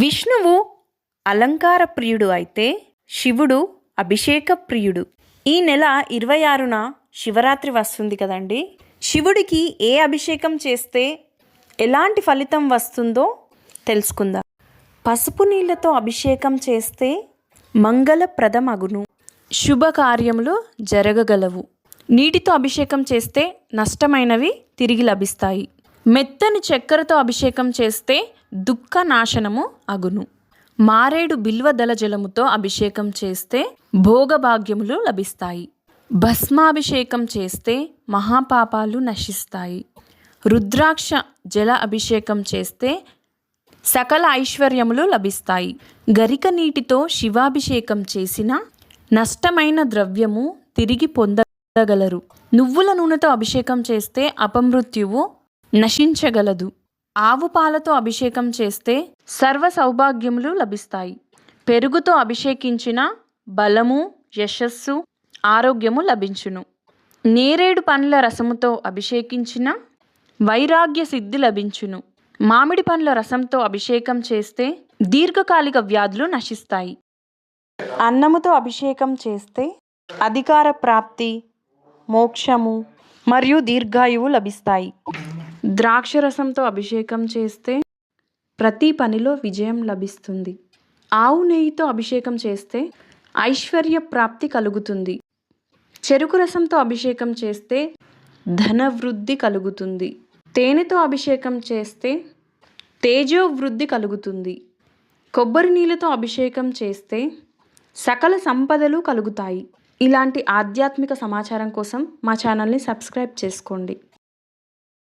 విష్ణువు అలంకార ప్రియుడు అయితే శివుడు అభిషేక ప్రియుడు ఈ నెల ఇరవై ఆరున శివరాత్రి వస్తుంది కదండి. శివుడికి ఏ అభిషేకం చేస్తే ఎలాంటి ఫలితం వస్తుందో తెలుసుకుందాం. పసుపు నీళ్ళతో అభిషేకం చేస్తే మంగళప్రదమగును. శుభకార్యములు జరగగలవు. నీటితో అభిషేకం చేస్తే నష్టమైనవి తిరిగి లభిస్తాయి. మెత్తని చక్కెరతో అభిషేకం చేస్తే దుఃఖ నాశనము అగును. మారేడు బిల్వదల జలముతో అభిషేకం చేస్తే భోగభాగ్యములు లభిస్తాయి. భస్మాభిషేకం చేస్తే మహాపాపాలు నశిస్తాయి. రుద్రాక్ష జల అభిషేకం చేస్తే సకల ఐశ్వర్యములు లభిస్తాయి. గరిక నీటితో శివాభిషేకం చేసిన నష్టమైన ద్రవ్యము తిరిగి పొందగలరు. నువ్వుల నూనెతో అభిషేకం చేస్తే అపమృత్యువు నశించగలదు. ఆవు పాలతో అభిషేకం చేస్తే సర్వ సౌభాగ్యములు లభిస్తాయి. పెరుగుతో అభిషేకించిన బలము యశస్సు ఆరోగ్యము లభించును. నేరేడు పండ్ల రసముతో అభిషేకించిన వైరాగ్య సిద్ధి లభించును. మామిడి పండ్ల రసంతో అభిషేకం చేస్తే దీర్ఘకాలిక వ్యాధులు నశిస్తాయి. అన్నముతో అభిషేకం చేస్తే అధికార ప్రాప్తి మోక్షము మరియు దీర్ఘాయువు లభిస్తాయి. ద్రాక్షరసంతో అభిషేకం చేస్తే ప్రతి పనిలో విజయం లభిస్తుంది. ఆవు నెయ్యితో అభిషేకం చేస్తే ఐశ్వర్య ప్రాప్తి కలుగుతుంది. చెరుకు రసంతో అభిషేకం చేస్తే ధనవృద్ధి కలుగుతుంది. తేనెతో అభిషేకం చేస్తే తేజో వృద్ధి కలుగుతుంది. కొబ్బరి నీళ్ళతో అభిషేకం చేస్తే సకల సంపదలు కలుగుతాయి. ఇలాంటి ఆధ్యాత్మిక సమాచారం కోసం మా ఛానల్ని సబ్స్క్రైబ్ చేసుకోండి.